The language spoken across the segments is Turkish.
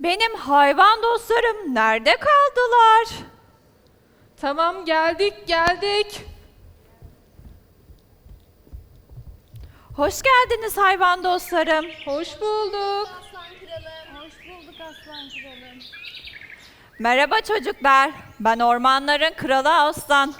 Benim hayvan dostlarım nerede kaldılar? Tamam geldik geldik. Hoş geldiniz hayvan dostlarım. Hoş bulduk. Aslan kralım. Hoş bulduk aslan kralım. Merhaba çocuklar. Ben ormanların kralı Aslan.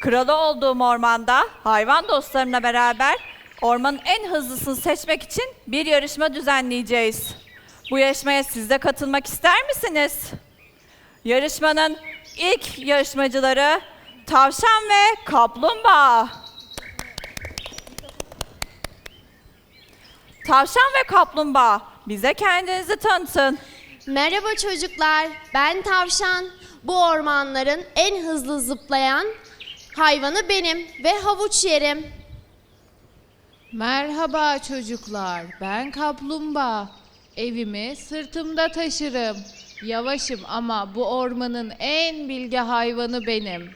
Kralı olduğum ormanda hayvan dostlarımla beraber ormanın en hızlısını seçmek için bir yarışma düzenleyeceğiz. Bu yarışmaya siz de katılmak ister misiniz? Yarışmanın ilk yarışmacıları tavşan ve kaplumbağa. Tavşan ve kaplumbağa bize kendinizi tanıtın. Merhaba çocuklar. Ben Tavşan. Bu ormanların en hızlı zıplayan hayvanı benim ve havuç yerim. Merhaba çocuklar, ben kaplumbağa. Evimi sırtımda taşırım. Yavaşım ama bu ormanın en bilge hayvanı benim.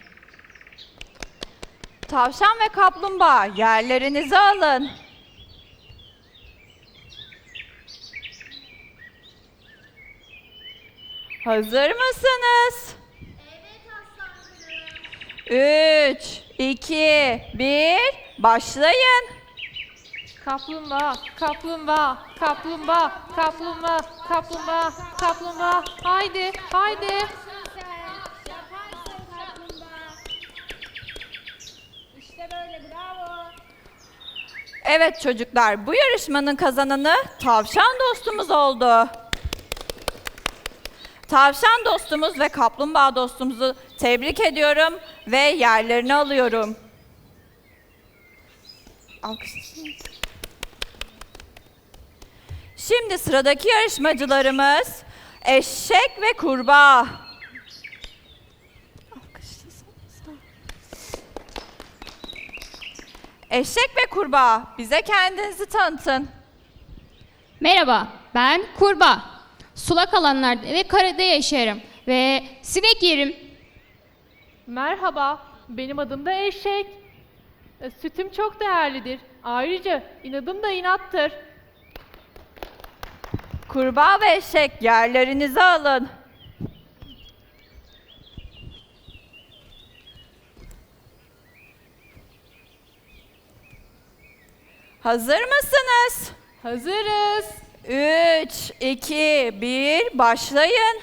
Tavşan ve kaplumbağa yerlerinizi alın. Hazır mısınız? Evet 3, 2, 1, başlayın. Kaplumbağa, kaplumbağa, kaplumbağa, kaplumbağa, kaplumbağa, kaplumbağa. Haydi, haydi. Evet çocuklar bu yarışmanın kazananı tavşan dostumuz oldu. Tavşan dostumuz ve kaplumbağa dostumuzu tebrik ediyorum ve yerlerini alıyorum. Alkışlasın. Şimdi sıradaki yarışmacılarımız eşek ve kurbağa. Eşek ve kurbağa bize kendinizi tanıtın. Merhaba, ben kurbağa. Sulak alanlarda ve karada yaşarım ve sinek yerim. Merhaba, benim adım da Eşek. E, Sütüm çok değerlidir. Ayrıca inadım da inattır. Kurbağa ve eşek yerlerinizi alın. Hazır mısınız? Hazırız. 3, 2, 1, başlayın.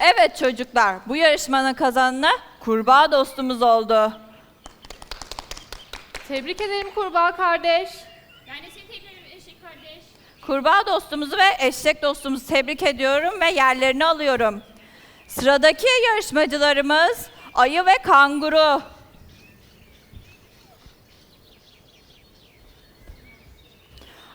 Evet çocuklar, bu yarışmanın kazananı kurbağa dostumuz oldu. Tebrik ederim kurbağa kardeş. Kurbağa dostumuzu ve eşek dostumuzu tebrik ediyorum ve yerlerini alıyorum. Sıradaki yarışmacılarımız ayı ve kanguru.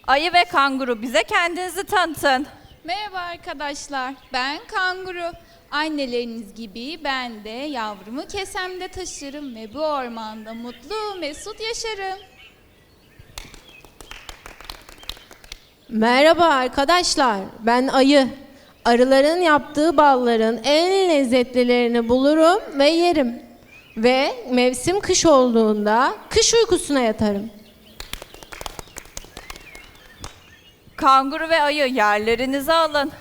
Ayı ve kanguru bize kendinizi tanıtın. Merhaba arkadaşlar, ben kanguru. Anneleriniz gibi ben de yavrumu kesemde taşırım ve bu ormanda mutlu mesut yaşarım. Merhaba arkadaşlar, ben Ayı. Arıların yaptığı balların en lezzetlilerini bulurum ve yerim. Ve mevsim kış olduğunda kış uykusuna yatarım. Kanguru ve ayı yerlerinizi alın.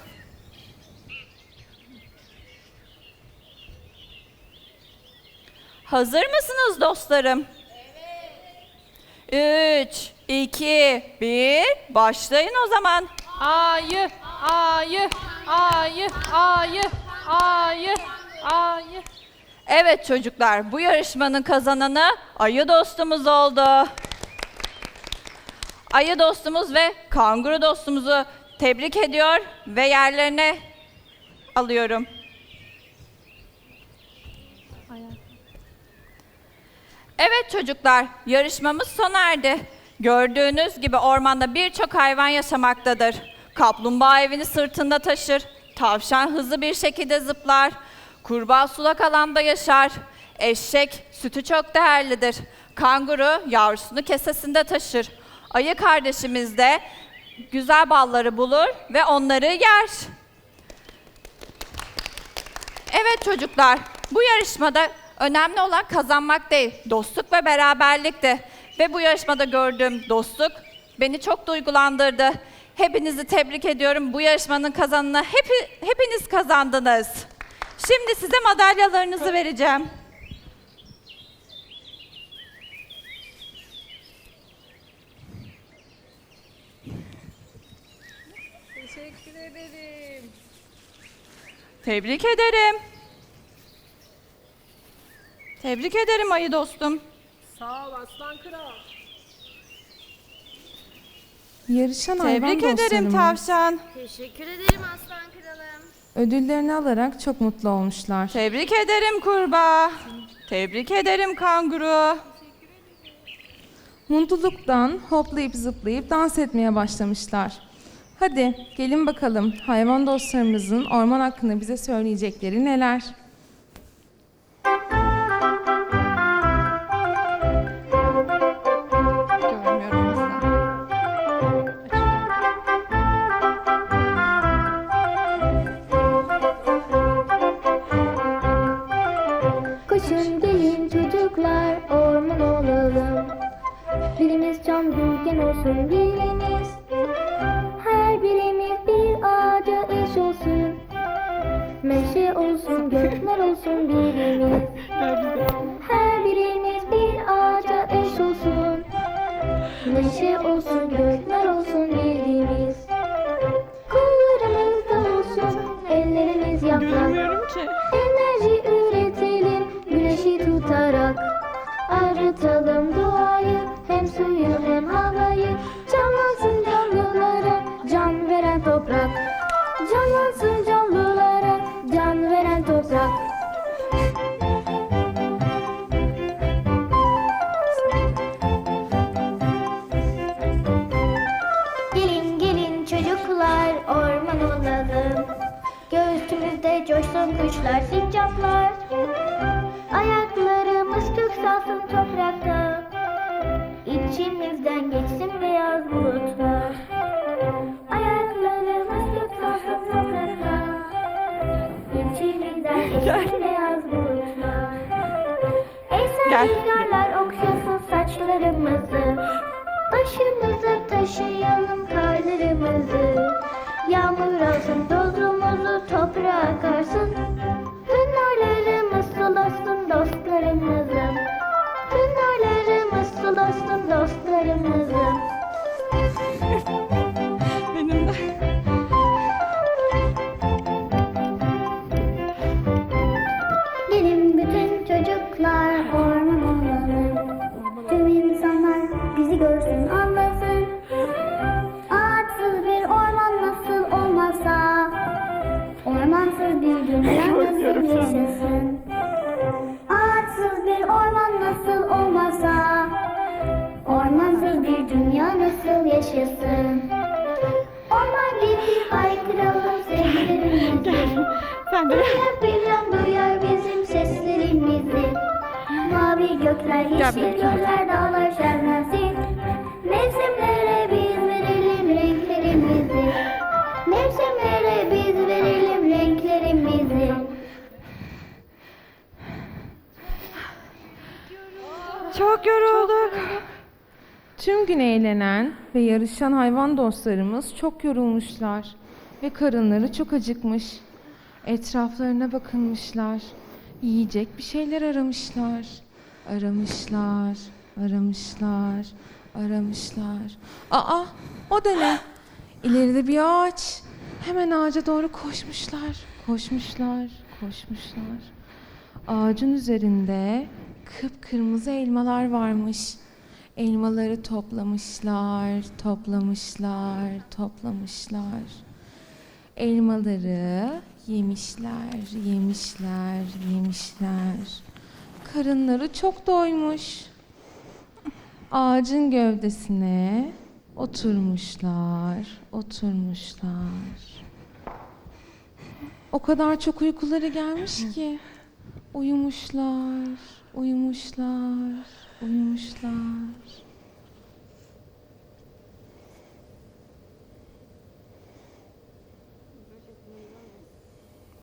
Hazır mısınız dostlarım? Evet. 3, 2, 1, başlayın o zaman. Ayı, ayı, ayı, ayı, ayı, ayı. Evet çocuklar, bu yarışmanın kazananı ayı dostumuz oldu. Ayı dostumuz ve kanguru dostumuzu tebrik ediyor ve yerlerine alıyorum. Evet çocuklar, yarışmamız sona erdi. Gördüğünüz gibi ormanda birçok hayvan yaşamaktadır. Kaplumbağa evini sırtında taşır, tavşan hızlı bir şekilde zıplar, kurbağa sulak alanda yaşar, eşek sütü çok değerlidir, kanguru yavrusunu kesesinde taşır, ayı kardeşimiz de güzel balları bulur ve onları yer. Evet çocuklar, bu yarışmada önemli olan kazanmak değil, dostluk ve beraberlikti. Ve bu yarışmada gördüğüm dostluk beni çok duygulandırdı. Hepinizi tebrik ediyorum. Bu yarışmanın kazanını hepi, hepiniz kazandınız. Şimdi size madalyalarınızı vereceğim. Tebrik ederim. Tebrik ederim ayı dostum. Yarışan hayvan Tebrik ederim dostlarımız tavşan. Teşekkür ederim aslan kralım. ödüllerini alarak çok mutlu olmuşlar. Tebrik ederim kurbağa. Tebrik ederim kanguru. Mutluluktan hoplayıp zıplayıp dans etmeye başlamışlar. Hadi gelin bakalım hayvan dostlarımızın orman hakkında bize söyleyecekleri neler? Büyüken olsun birimiz Her birimiz bir ağaca eş olsun. Meşe olsun gökler olsun birimiz Canlansın canlılara can veren toprak. Gelin gelin çocuklar orman olalım. Göğsümüzde coşsun kuşlar sincaplar. Ayaklarımız kök salsın toprakta. İçimizden geçsin beyaz bulutlar Esen Gel. rüzgarlar okşasın saçlarımızı. Başımıza taşıyalım karlarımızı Yağmur alsın tozumuzu toprağa karsın. Pınarlarımız sulasın dostlarımızı. Pınarlarımız sulasın dostlarımızı Sen de. Duyar bizim seslerimizi Mavi gökler, yeşil göller, dağlar şenlensin Mevsimlere biz verelim renklerimizi Mevsimlere biz verelim renklerimizi Çok yorulduk. Tüm gün eğlenen ve yarışan hayvan dostlarımız çok yorulmuşlar ve karınları çok acıkmış. Etraflarına bakınmışlar. Yiyecek bir şeyler aramışlar. Aramışlar, aramışlar, aramışlar. Aa, o da ne? İleride bir ağaç. Hemen ağaca doğru koşmuşlar. Koşmuşlar, koşmuşlar. Ağacın üzerinde kıpkırmızı elmalar varmış. Elmaları toplamışlar, toplamışlar, toplamışlar. Elmaları yemişler, yemişler, yemişler. Karınları çok doymuş. Ağacın gövdesine oturmuşlar, oturmuşlar. O kadar çok uykuları gelmiş ki uyumuşlar, uyumuşlar, uyumuşlar.